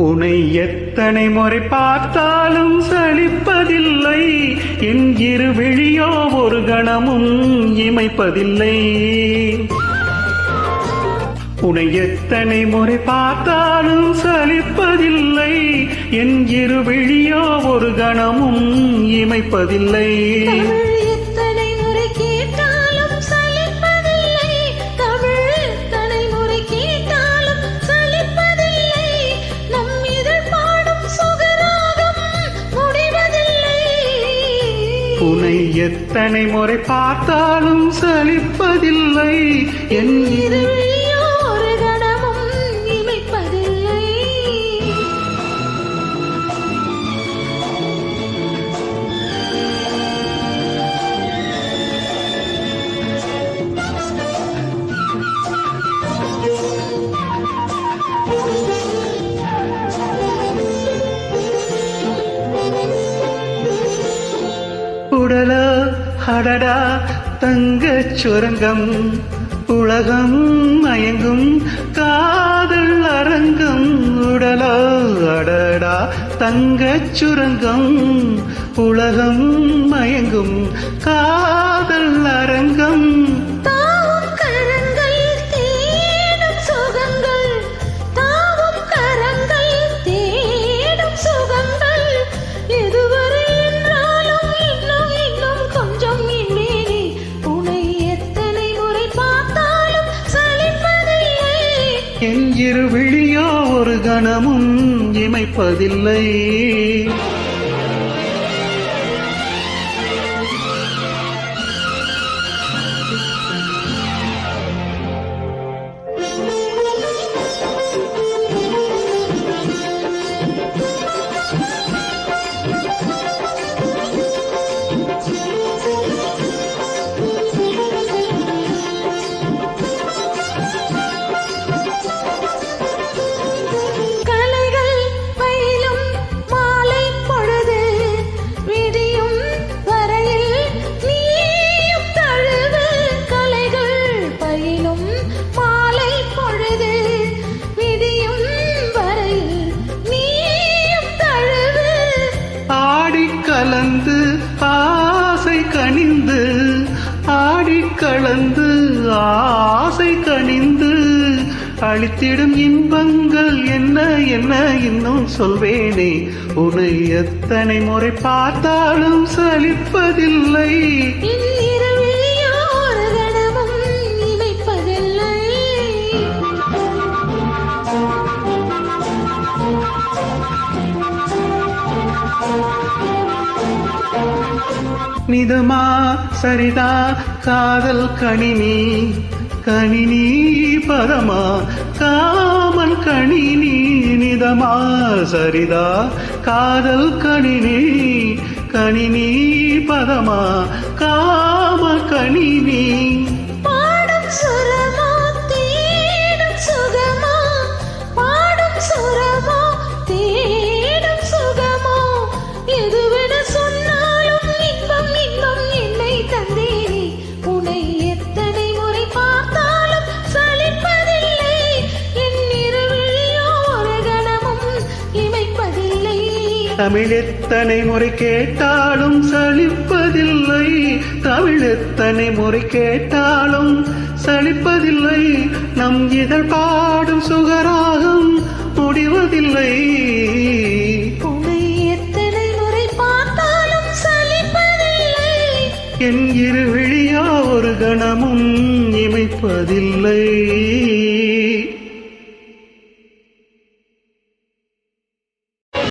உனை எத்தனை முறை பார்த்தாலும் சலிப்பதில்லை. என் இரு விழியோ ஒரு கணமும் இமைப்பதில்லை. உனை எத்தனை முறை பார்த்தாலும் சலிப்பதில்லை. என் இரு விழியோ ஒரு கணமும் இமைப்பதில்லை. எத்தனை முறை பார்த்தாலும் சலிப்பதில்லை. என் இரு உடலா அடடா தங்கச் சுரங்கம். உலகம் மயங்கும் காதல் அரங்கம். உடலா அடடா தங்கச் சுரங்கம். உலகம் மயங்கும் காதல் அரங்கம். என் இரு விழியோ ஒரு கணமும் இமைப்பதில்லை. கனிந்து ஆடி கலந்து ஆசை கனிந்து அழித்திடும் இன்பங்கள் என்ன என்ன இன்னும் சொல்வேனே. உன்னை எத்தனை முறை பார்த்தாலும் சலிப்பதில்லை. நிதமா சரிதா காதல் கணினி கணினி பரமா காமன் கணினி நிதமா சரிதா காதல் கணினி கணினி பரமா காம கணினி. தமிழ் எத்தனை முறை கேட்டாலும் சலிப்பதில்லை. தமிழ் எத்தனை முறை கேட்டாலும் சலிப்பதில்லை. நம் இதழ் பாடும் சுகராகம் முடிவதில்லை. உன்னை எத்தனை முறை பார்த்தாலும் சலிப்பதில்லை. என் இரு விழியா ஒரு கணமும் இமைப்பதில்லை.